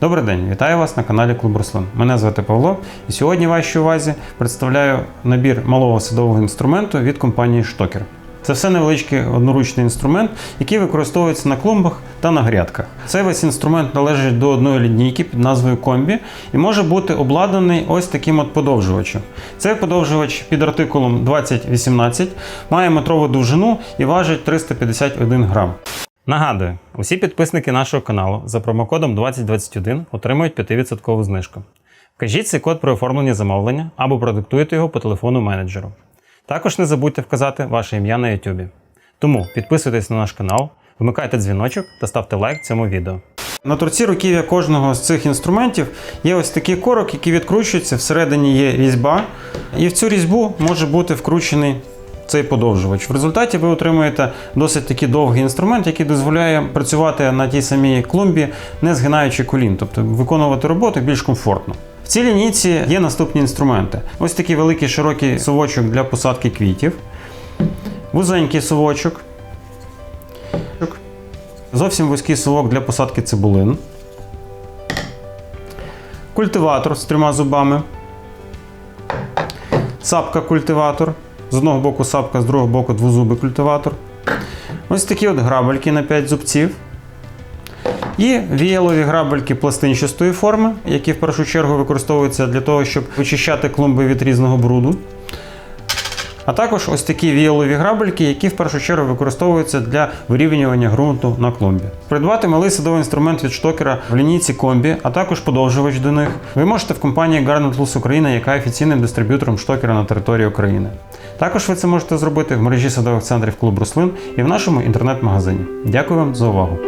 Добрий день, вітаю вас на каналі Клуб Руслан. Мене звати Павло, і сьогодні вашій увазі представляю набір малого садового інструменту від компанії Штокер. Це все невеличкий одноручний інструмент, який використовується на клумбах та на грядках. Цей весь інструмент належить до одної лінійки під назвою комбі і може бути обладнаний ось таким от подовжувачем. Цей подовжувач під артикулом 2018 має метрову довжину і важить 351 грам. Нагадую, усі підписники нашого каналу за промокодом 2021 отримують 5% знижку. Вкажіть цей код при оформленні замовлення або продиктуйте його по телефону менеджеру. Також не забудьте вказати ваше ім'я на YouTube. Тому підписуйтесь на наш канал, вмикайте дзвіночок та ставте лайк цьому відео. На торці руків'я кожного з цих інструментів є ось такий корок, який відкручується, всередині є різьба, і в цю різьбу може бути вкручений цей подовжувач. В результаті ви отримуєте досить такий довгий інструмент, який дозволяє працювати на тій самій клумбі, не згинаючи колін, тобто виконувати роботу більш комфортно. В цій лінійці є наступні інструменти: ось такий великий широкий совочок для посадки квітів, вузенький совочок, зовсім вузький совок для посадки цибулин, культиватор з трьома зубами, сапка-культиватор. З одного боку сапка, з другого боку двозубий культиватор. Ось такі от грабельки на 5 зубців. І віялові грабельки пластинчастої форми, які в першу чергу використовуються для того, щоб вичищати клумби від різного бруду. А також ось такі віялові грабельки, які в першу чергу використовуються для вирівнювання ґрунту на клумбі. Придбати малий садовий інструмент від штокера в лінійці комбі, а також подовжувач до них, ви можете в компанії Garnet Tools Україна, яка є офіційним дистриб'ютором штокера на території України. Також ви це можете зробити в мережі садових центрів Клуб Руслин і в нашому інтернет-магазині. Дякую вам за увагу!